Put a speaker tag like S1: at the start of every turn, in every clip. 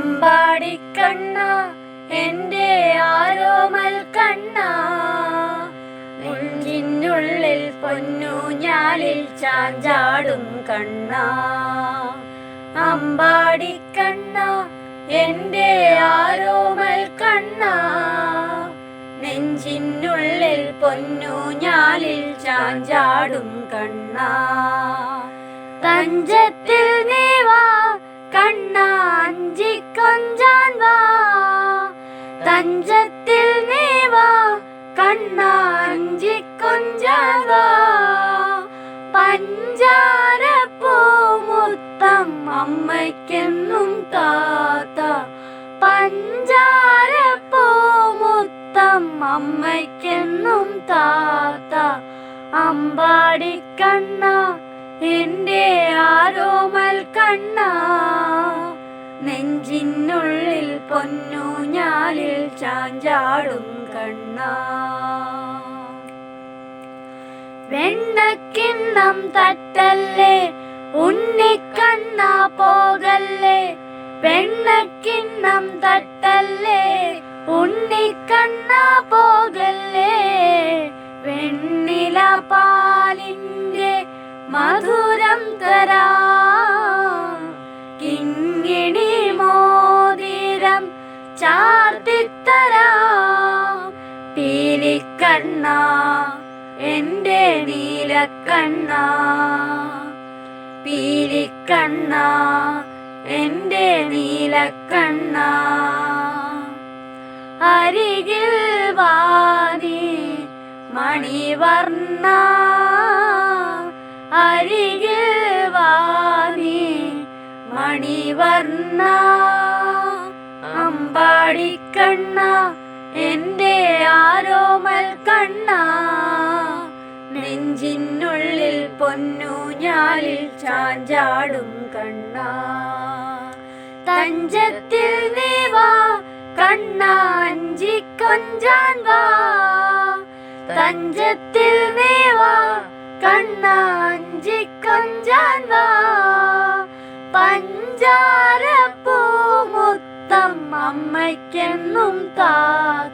S1: അമ്പാടിക്കണ്ണ എന്റെ ആരോമൽ കണ്ണ. നെഞ്ചിനുള്ളിൽ പൊന്നു ഞാലിൽ ചാഞ്ചാടും കണ്ണ. അമ്പാടിക്കണ്ണ എന്റെ ആരോമൽ കണ്ണ. നെഞ്ചിനുള്ളിൽ പൊന്നു ഞാലിൽ ചാഞ്ചാടും കണ്ണ. തഞ്ചത്തിൽ നീവാ കണ്ണാ. കണ്ണ അഞ്ചിക്കൊഞ്ചാൻ വാ പഞ്ചാരപ്പൂമുത്തം അമ്മയ്ക്കെന്നും താത്ത? പഞ്ചാരപ്പൂമുത്തം അമ്മയ്ക്കെന്നും താത്ത? അമ്പാടിക്കണ്ണ എന്റെ ആരോമൽ കണ്ണ. നെഞ്ചിനുള്ളിൽ പൊന്നു ഞാലിൽ ചാഞ്ചാടും കണ്ണ. വെണ്ണക്കിണ്ണം തട്ടല്ലേ ഉണ്ണിക്കണ്ണ പോകല്ലേ. വെണ്ണക്കിണ്ണം തട്ടല്ലേ ഉണ്ണിക്കണ്ണ പോകല്ലേ. വെണ്ണില പാലിന്റെ മധുരം തരാ. പീലിക്കണ്ണ എന്റെ നീലക്കണ്ണ പീലിക്കണ്ണ എന്റെ നീലക്കണ്ണ അരികിൽ വാനി മണിവർണ അരികിൽ വാനി മണിവർണ. അമ്പാടിക്കണ്ണ എന്റെ ആരോമൽ കണ്ണ നെഞ്ചിനുള്ളിൽ പൊന്നു ഞാലിൽ ചാഞ്ചാടും കണ്ണ. തഞ്ചത്തിൽ നീ വാ കണ്ണ അഞ്ചിക്കൊഞ്ചാൻ വാ. തഞ്ചത്തിൽ നീ വാ കണ്ണ അഞ്ചിക്കൊഞ്ചാൻ വാ. പഞ്ചാരപ്പൂമുത്തം അമ്മയ്ക്കെന്നും താത്ത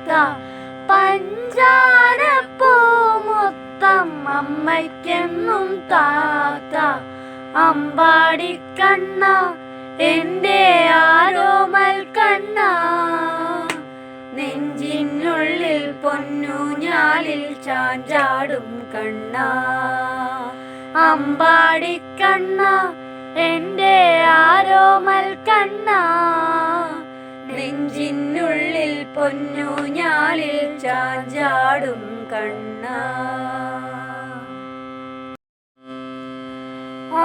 S1: അമ്മയ്ക്കെന്നും താത്ത അമ്പാടിക്കണ്ണ എന്റെ ആരോമൽ കണ്ണ. നെഞ്ചിനുള്ളിൽ പൊന്നു ഞാലിൽ ചാഞ്ചാടും കണ്ണ. അമ്പാടിക്കണ്ണ എന്റെ ആരോമൽ കണ്ണ. നെഞ്ചിനുള്ളിൽ പൊന്നു ഞാലിൽ ചാഞ്ചാടും കണ്ണ.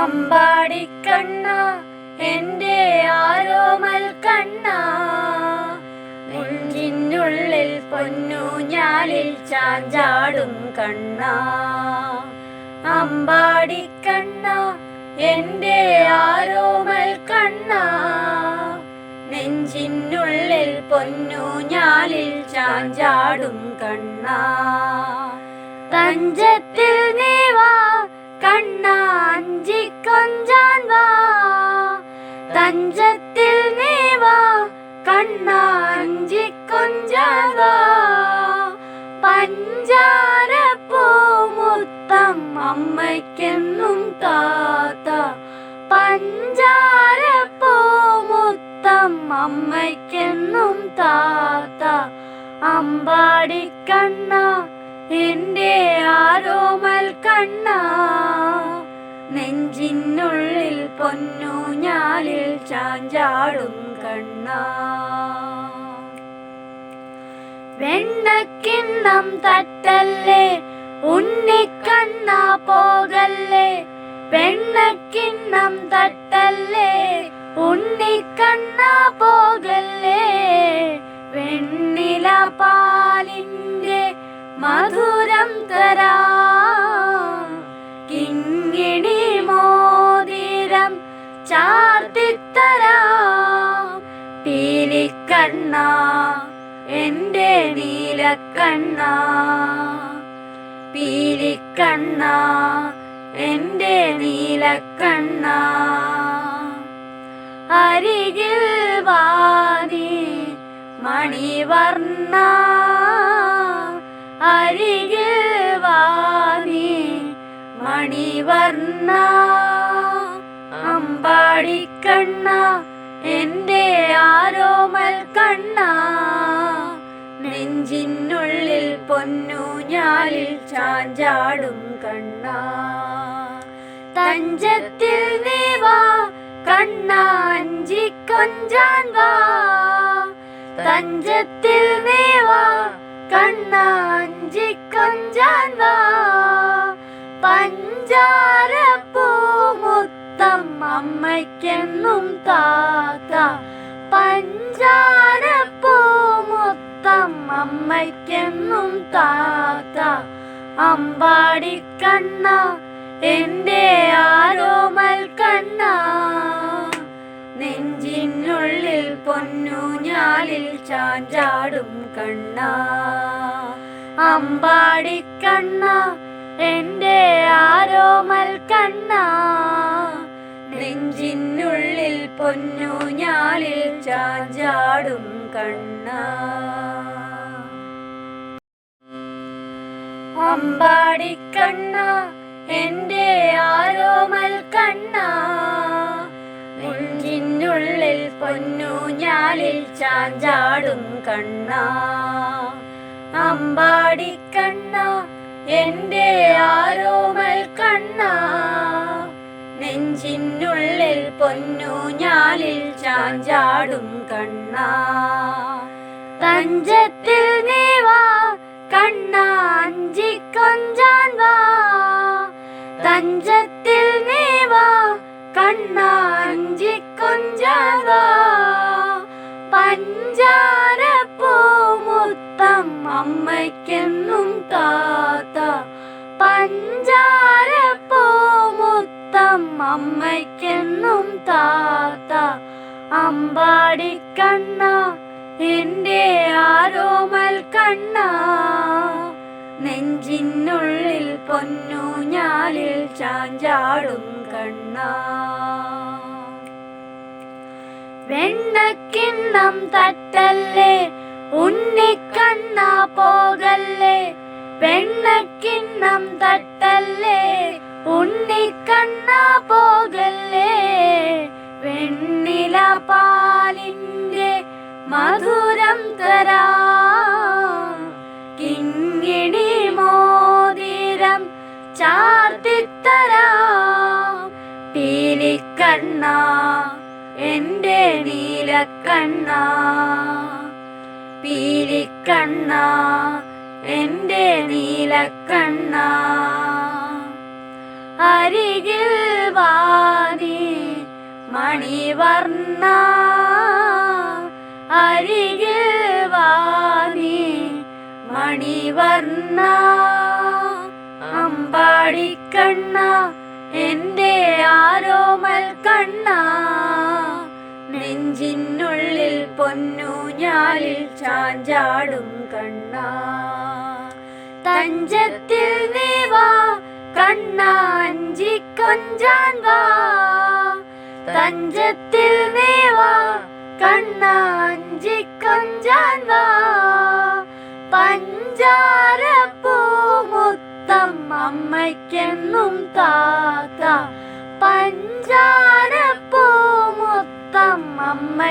S1: അമ്പാടിക്കണ്ണ എന്റെ ആരോമൽ കണ്ണ. നെഞ്ചിനുള്ളിൽ പൊന്നു ഞാലിൽ ചാഞ്ചാടും കണ്ണ. അമ്പാടിക്കണ്ണ എന്റെ ആരോമൽ കണ്ണ. നെഞ്ചിനുള്ളിൽ പൊന്നു ഞാലിൽ ചാഞ്ചാടും കണ്ണ. തഞ്ചത്തിൽ നീ അമ്മയ്ക്കെന്നും താത്ത അമ്പാടിക്കണ്ണ എന്റെ ആരോമൽ കണ്ണ. നെഞ്ചിനുള്ളിൽ പൊന്നു ഞാലിൽ ചാഞ്ചാടും കണ്ണ. വെണ്ണക്കിണ്ണം തട്ടല്ലേ ഉണ്ണിക്കണ്ണ പോകല്ലേ വെണ്ണക്കിണ്ണം തട്ടല്ലേ? ഉണ്ണിക്കണ്ണ പോകല്ലേ? വെണ്ണില പാലിന്റെ മധുരം തരാ. കിങ്ങിണി മോതിരം ചാർത്തിത്തരാ. പീലിക്കണ്ണ എന്റെ നീലക്കണ്ണ. പീലിക്കണ്ണ എന്റെ നീലക്കണ്ണ അരികിൽ വാതി മണിവർണ അരികിൽ വാതി മണിവർണ അമ്പാടിക്കണ്ണ എന്റെ ആരോമൽ കണ്ണ നെഞ്ചിനുള്ളിൽ പൊന്നു ഞാലിൽ ചാഞ്ചാടും കണ്ണ തഞ്ചത്തിൽ നീ വാ കണ്ണ അഞ്ചി കൊഞ്ചാൻ വാ. തഞ്ചത്തിൽ നീ വാ കണ്ണ അഞ്ചി കൊഞ്ചാൻ വാ. പഞ്ചാര പൂമുത്തം അമ്മയ്ക്കെന്നും താത്ത. പഞ്ചാര പൂമുത്തം അമ്മയ്ക്കെന്നും താത്ത. അമ്പാടിക്കണ്ണ എന്റെ ആരോമൽ കണ്ണ നെഞ്ചിനുള്ളിൽ പൊന്നു ഞാലിൽ ചാഞ്ചാടും കണ്ണ. അമ്പാടിക്കണ്ണ എന്റെ ആരോമൽ കണ്ണ നെഞ്ചിനുള്ളിൽ പൊന്നു ഞാലിൽ ചാഞ്ചാടും കണ്ണ. അമ്പാടിക്കണ്ണ എന്റെ പൊന്നു ഞാലിൽ ചാഞ്ചാടും കണ്ണ. അമ്പാടി കണ്ണ എന്റെ ആരോമൽ കണ്ണ. നെഞ്ചിനുള്ളിൽ പൊന്നു ഞാലിൽ ചാഞ്ചാടും കണ്ണ. തഞ്ചത്തിൽ നീ വാ കണ്ണ അഞ്ചി കൊഞ്ചാൻ വാ. തഞ്ചത്തിൽ നീ വാ കണ്ണ അഞ്ചി കൊഞ്ചാൻ വാ പഞ്ചാരപ്പൂമുത്തം അമ്മയ്ക്കെന്നും താത്ത. പഞ്ചാരപ്പൂമുത്തം അമ്മയ്ക്കെന്നും താത്ത. അമ്പാടിക്കണ്ണ എന്റെ ആരോമൽ കണ്ണ. നെഞ്ചിനുള്ളിൽ പൊന്നു ഞാലിൽ ചാഞ്ചാടും കണ്ണ. വെണ്ണക്കിണ്ണം തട്ടല്ലേ? ഉണ്ണിക്കണ്ണ പോകല്ലേ? വെണ്ണക്കിണ്ണം തട്ടല്ലേ? ഉണ്ണിക്കണ്ണ പോകല്ലേ? വെണ്ണില പാലിന്റെ മധുരം തരാ. കിങ്ങിണി മോതിരം ചാർത്തിത്തരാ. പീലിക്കണ്ണ എന്റെ നീലക്കണ്ണ പീലിക്കണ്ണ എന്റെ നീലക്കണ്ണ. അരികിൽ വാതി മണിവർണ അരികിൽ വാതി മണിവർണ. അമ്പാടിക്കണ്ണ എന്റെ ആരോമൽ കണ്ണ. നെഞ്ചിനുള്ളിൽ പൊന്നു ഞാലിൽ ചാഞ്ചാടും കണ്ണ. തഞ്ചത്തിൽ നീ വാ കണ്ണ അഞ്ചി കൊഞ്ചാൻ വാ. തഞ്ചത്തിൽ നീ വാ കണ്ണ അഞ്ചി കൊഞ്ചാൻ വാ. പഞ്ചാരപ്പൂമുത്തം അമ്മയ്ക്കെന്നും താത്ത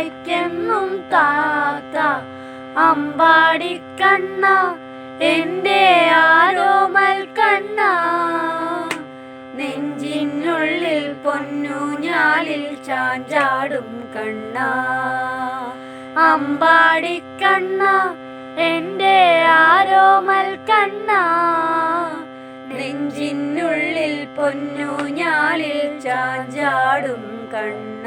S1: അമ്മയ്ക്കെന്നും താത്ത അമ്പാടിക്കണ്ണ എന്റെ ആരോമൽ കണ്ണ. നെഞ്ചിനുള്ളിൽ പൊന്നു ഞാലിൽ ചാഞ്ചാടും കണ്ണ. അമ്പാടിക്കണ്ണ എന്റെ ആരോമൽ കണ്ണ. നെഞ്ചിനുള്ളിൽ പൊന്നു ഞാലിൽ ചാഞ്ചാടും കണ്ണ.